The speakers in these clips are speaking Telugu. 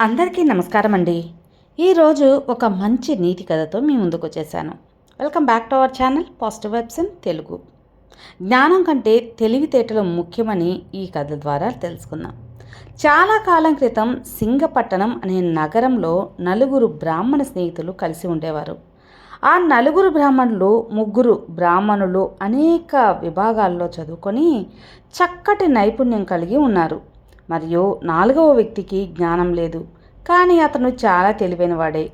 అందరికీ నమస్కారం అండి ఈరోజు ఒక మంచి నీతి కథతో మీ ముందుకు వచ్చేసాను welcome back to our channel positive vibes in Telugu. జ్ఞానం కంటే తెలివితేటలు ముఖ్యమని ఈ కథ ద్వారా తెలుసుకుందాం. చాలా కాలం క్రితం సింగపట్టణం అనే నగరంలో నలుగురు బ్రాహ్మణ స్నేహితులు కలిసి ఉండేవారు. ఆ నలుగురు బ్రాహ్మణులు ముగ్గురు బ్రాహ్మణులు అనేక విభాగాల్లో చదువుకొని చక్కటి నైపుణ్యం కలిగి ఉన్నారు. మరియు నాలుగవ వ్యక్తికి జ్ఞానం లేదు. కానీ అతను చాలా తెలివైనవాడే.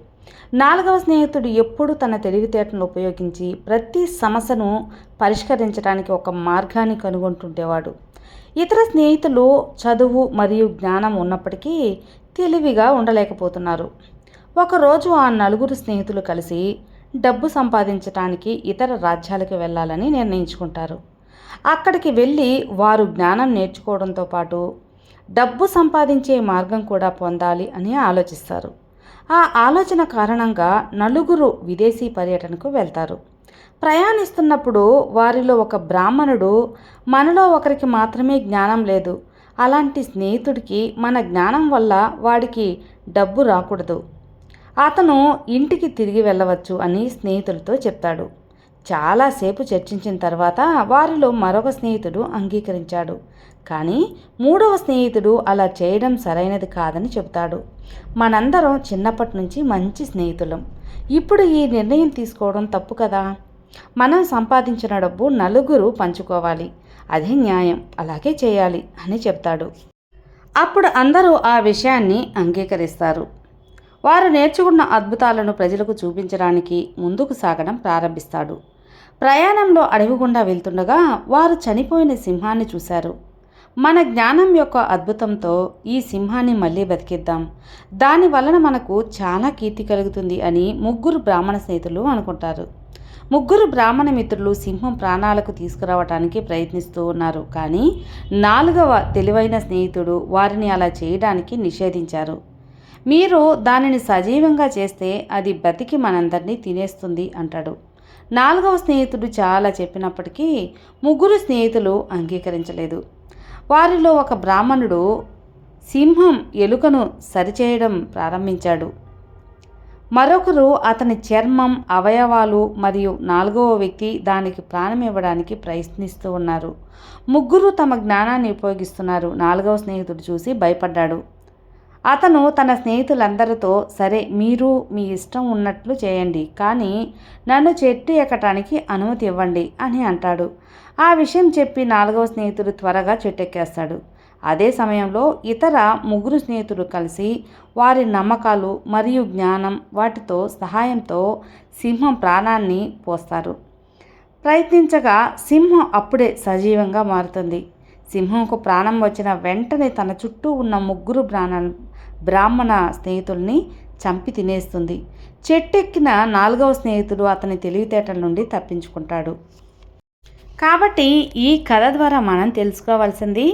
నాలుగవ స్నేహితుడు ఎప్పుడు తన తెలివితేటను ఉపయోగించి ప్రతి సమస్యను పరిష్కరించడానికి ఒక మార్గాన్ని కనుగొంటుండేవాడు. ఇతర స్నేహితులు చదువు మరియు జ్ఞానం ఉన్నప్పటికీ తెలివిగా ఉండలేకపోతున్నారు. ఒకరోజు ఆ నలుగురు స్నేహితులు కలిసి డబ్బు సంపాదించడానికి ఇతర రాజ్యాలకు వెళ్ళాలని నిర్ణయించుకుంటారు. అక్కడికి వెళ్ళి వారు జ్ఞానం నేర్చుకోవడంతో పాటు డబ్బు సంపాదించే మార్గం కూడా పొందాలి అని ఆలోచిస్తారు. ఆ ఆలోచన కారణంగా నలుగురు విదేశీ పర్యటనకు వెళ్తారు. ప్రయాణిస్తున్నప్పుడు వారిలో ఒక బ్రాహ్మణుడు మనలో ఒకరికి మాత్రమే జ్ఞానం లేదు. అలాంటి స్నేహితుడికి మన జ్ఞానం వల్ల వాడికి డబ్బు రాకూడదు. అతను ఇంటికి తిరిగి వెళ్ళవచ్చు అని స్నేహితులతో చెప్తాడు. చాలాసేపు చర్చించిన తర్వాత వారిలో మరొక స్నేహితుడు అంగీకరించాడు. కానీ మూడవ స్నేహితుడు అలా చేయడం సరైనది కాదని చెబుతాడు. మనందరం చిన్నప్పటి నుంచి మంచి స్నేహితులం. ఇప్పుడు ఈ నిర్ణయం తీసుకోవడం తప్పు కదా? మనం సంపాదించిన డబ్బు నలుగురు పంచుకోవాలి. అదే న్యాయం. అలాగే చేయాలి అని చెప్తాడు అప్పుడు అందరూ ఆ విషయాన్ని అంగీకరిస్తారు. వారు నేర్చుకున్న అద్భుతాలను ప్రజలకు చూపించడానికి ముందుకు సాగడం ప్రారంభిస్తాడు. ప్రయాణంలో అడవి గుండా వెళ్తుండగా వారు చనిపోయిన సింహాన్ని చూశారు. మన జ్ఞానం యొక్క అద్భుతంతో ఈ సింహాన్ని మళ్ళీ బతికిద్దాం. దాని వలన మనకు చాలా కీర్తి కలుగుతుంది అని ముగ్గురు బ్రాహ్మణ స్నేహితులు అనుకుంటారు. ముగ్గురు బ్రాహ్మణ మిత్రులు సింహం ప్రాణాలకు తీసుకురావటానికి ప్రయత్నిస్తూ ఉన్నారు. కానీ నాలుగవ తెలివైన స్నేహితుడు వారిని అలా చేయడానికి నిషేధించారు. మీరు దానిని సజీవంగా చేస్తే అది బతికి మనందరినీ తినేస్తుంది అంటాడు. నాలుగవ స్నేహితుడు చాలా చెప్పినప్పటికీ ముగ్గురు స్నేహితులు అంగీకరించలేదు. వారిలో ఒక బ్రాహ్మణుడు సింహం ఎలుకను సరిచేయడం ప్రారంభించాడు. మరొకరు అతని చర్మం అవయవాలు మరియు నాలుగవ వ్యక్తి దానికి ప్రాణం ఇవ్వడానికి ప్రయత్నిస్తూ ఉన్నారు. ముగ్గురు తమ జ్ఞానాన్ని ఉపయోగిస్తున్నారు. నాలుగవ స్నేహితుడు చూసి భయపడ్డాడు. అతను తన స్నేహితులందరితో సరే మీరు మీ ఇష్టం ఉన్నట్లు చేయండి కానీ నన్ను చెట్టు ఎక్కటానికి అనుమతి ఇవ్వండి అని అంటాడు. ఆ విషయం చెప్పి నాలుగవ స్నేహితుడు త్వరగా చెట్టెక్కేస్తాడు. అదే సమయంలో ఇతర ముగ్గురు స్నేహితులు కలిసి వారి నమ్మకాలు మరియు జ్ఞానం వాటితో సహాయంతో సింహం ప్రాణాన్ని పోస్తారు. ప్రయత్నించగా సింహం అప్పుడే సజీవంగా మారుతుంది. సింహంకు ప్రాణం వచ్చిన వెంటనే తన చుట్టూ ఉన్న ముగ్గురు ప్రాణాలు బ్రాహ్మణ స్నేహితుల్ని చంపి తినేస్తుంది. చెట్టెక్కిన నాలుగవ స్నేహితుడు అతని తెలివితేటల నుండి తప్పించుకుంటాడు. కాబట్టి ఈ కథ ద్వారా మనం తెలుసుకోవాల్సింది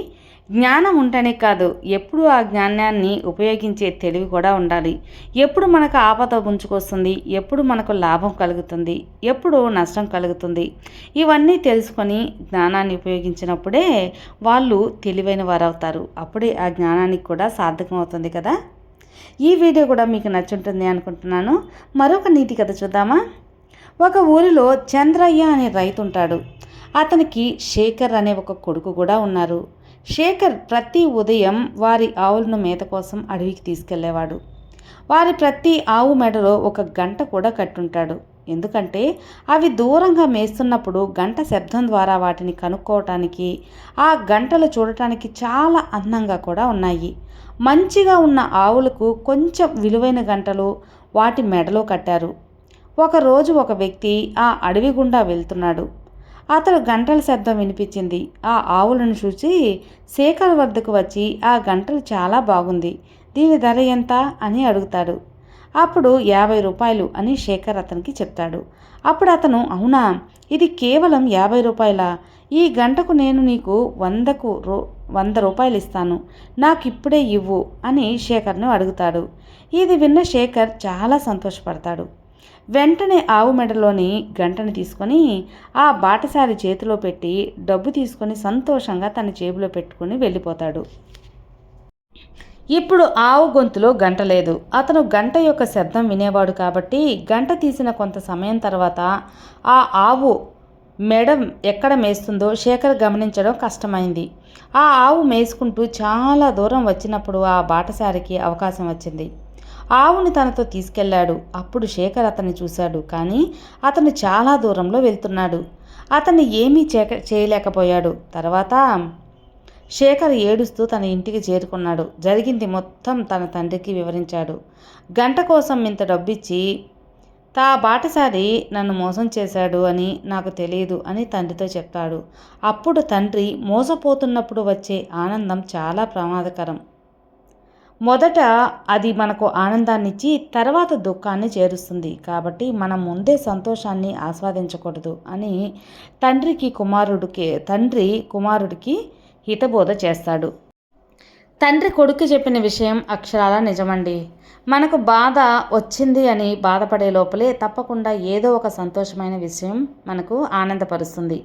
జ్ఞానం ఉంటేనే కాదు ఎప్పుడు ఆ జ్ఞానాన్ని ఉపయోగించే తెలివి కూడా ఉండాలి. ఎప్పుడు మనకు ఆపద ఉంచుకొస్తుంది ఎప్పుడు మనకు లాభం కలుగుతుంది ఎప్పుడు నష్టం కలుగుతుంది. ఇవన్నీ తెలుసుకొని జ్ఞానాన్ని ఉపయోగించినప్పుడే వాళ్ళు తెలివైన వారు అవుతారు అప్పుడే ఆ జ్ఞానానికి కూడా సార్థకం అవుతుంది కదా? ఈ వీడియో కూడా మీకు నచ్చుంటుంది అనుకుంటున్నాను. మరొక నీతి కథ చూద్దామా? ఒక ఊరిలో చంద్రయ్య అనే రైతు ఉంటాడు అతనికి శేఖర్ అనే ఒక కొడుకు కూడా ఉన్నారు. శేఖర్ ప్రతి ఉదయం వారి ఆవులను మేత కోసం అడవికి తీసుకెళ్ళేవాడు. వారి ప్రతి ఆవు మెడలో ఒక గంట కూడా కట్టుంటాడు. ఎందుకంటే అవి దూరంగా మేస్తున్నప్పుడు గంట శబ్దం ద్వారా వాటిని కనుక్కోవటానికి ఆ గంటలు చూడటానికి చాలా అందంగా కూడా ఉన్నాయి. మంచిగా ఉన్న ఆవులకు కొంచెం విలువైన గంటలు వాటి మెడలో కట్టారు. ఒకరోజు ఒక వ్యక్తి ఆ అడవి గుండా వెళ్తున్నాడు. అతడు గంటల శబ్దం వినిపించింది. ఆ ఆవులను చూసి శేఖర్ వద్దకు వచ్చి ఆ గంటలు చాలా బాగుంది. దీని ధర ఎంత అని అడుగుతాడు. అప్పుడు యాభై రూపాయలు అని శేఖర్ అతనికి చెప్తాడు. అప్పుడు అతను అవునా? ఇది కేవలం యాభై రూపాయల? ఈ గంటకు నేను నీకు వందకు రూ వంద రూపాయలు ఇస్తాను. నాకు ఇప్పుడే ఇవ్వు అని శేఖర్ను అడుగుతాడు. ఇది విన్న శేఖర్ చాలా సంతోషపడతాడు. వెంటనే ఆవు మెడలోని గంటను తీసుకొని ఆ బాటసారి చేతిలో పెట్టి డబ్బు తీసుకొని సంతోషంగా తన జేబులో పెట్టుకొని వెళ్ళిపోతాడు. ఇప్పుడు ఆవు గొంతులో గంట లేదు. అతను గంట యొక్క శబ్దం వినేవాడు కాబట్టి గంట తీసిన కొంత సమయం తర్వాత ఆ ఆవు మెడ ఎక్కడ మేస్తుందో శేఖర్ గమనించడం కష్టమైంది. ఆ ఆవు మేసుకుంటూ చాలా దూరం వచ్చినప్పుడు ఆ బాటసారికి అవకాశం వచ్చింది. ఆవుని తనతో తీసుకెళ్ళాడు అప్పుడు శేఖర్ అతన్ని చూశాడు. కానీ అతను చాలా దూరంలో వెళ్తున్నాడు. అతన్ని ఏమీ చేయలేకపోయాడు. తర్వాత శేఖర్ ఏడుస్తూ తన ఇంటికి చేరుకున్నాడు. జరిగింది మొత్తం తన తండ్రికి వివరించాడు. గంట కోసం ఇంత డబ్బిచ్చి తా బాటసారి నన్ను మోసం చేశాడు అని నాకు తెలియదు అని తండ్రితో చెప్తాడు అప్పుడు తండ్రి మోసపోతున్నప్పుడు వచ్చే ఆనందం చాలా ప్రమాదకరం. మొదట అది మనకు ఆనందాన్నిచ్చి తర్వాత దుఃఖాన్ని చేరుస్తుంది. కాబట్టి మనం ముందే సంతోషాన్ని ఆస్వాదించకూడదు అని తండ్రికి కుమారుడికి తండ్రి కుమారుడికి హితబోధ చేస్తాడు. తండ్రి కొడుకు చెప్పిన విషయం అక్షరాల నిజమండి. మనకు బాధ వచ్చింది అని బాధపడే లోపలే తప్పకుండా ఏదో ఒక సంతోషమైన విషయం మనకు ఆనందపరుస్తుంది.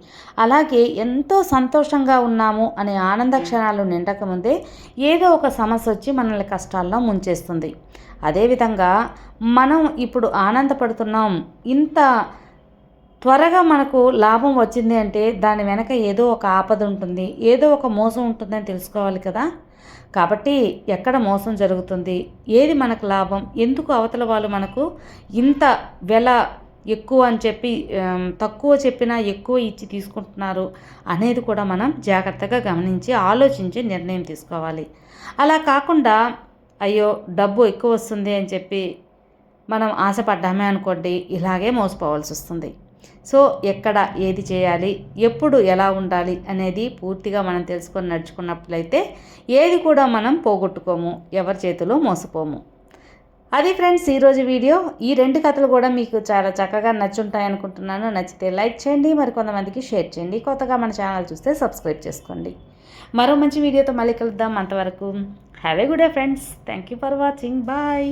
అలాగే ఎంతో సంతోషంగా ఉన్నాము అనే ఆనంద క్షణాలు నిండకముందే ఏదో ఒక సమస్య వచ్చి మనల్ని కష్టాల్లో ముంచేస్తుంది. అదేవిధంగా మనం ఇప్పుడు ఆనందపడుతున్నాం ఇంత త్వరగా మనకు లాభం వచ్చింది అంటే దాని వెనక ఏదో ఒక ఆపద ఉంటుంది ఏదో ఒక మోసం ఉంటుందని తెలుసుకోవాలి కదా. కాబట్టి ఎక్కడ మోసం జరుగుతుంది ఏది మనకు లాభం ఎందుకు అవతల వాళ్ళు మనకు ఇంత వెల ఎక్కువ అని చెప్పి తక్కువ చెప్పినా ఎక్కువ ఇచ్చి తీసుకుంటున్నారు అనేది కూడా మనం జాగ్రత్తగా గమనించి ఆలోచించి నిర్ణయం తీసుకోవాలి. అలా కాకుండా అయ్యో డబ్బు ఎక్కువ వస్తుంది అని చెప్పి మనం ఆశపడ్డామే అనుకోండి ఇలాగే మోసపోవాల్సి వస్తుంది. సో ఎక్కడ ఏది చేయాలి ఎప్పుడు ఎలా ఉండాలి అనేది పూర్తిగా మనం తెలుసుకొని నడుచుకున్నట్లయితే ఏది కూడా మనం పోగొట్టుకోము ఎవరి చేతిలో మోసపోము. అది ఫ్రెండ్స్ ఈరోజు వీడియో ఈ రెండు కథలు కూడా మీకు చాలా చక్కగా నచ్చుంటాయి అనుకుంటున్నాను. నచ్చితే లైక్ చేయండి మరి కొంతమందికి షేర్ చేయండి. కొత్తగా మన ఛానల్ చూస్తే సబ్స్క్రైబ్ చేసుకోండి. మరో మంచి వీడియోతో మళ్ళీ కలుద్దాం. అంతవరకు have a good day friends. Thank you for watching. Bye.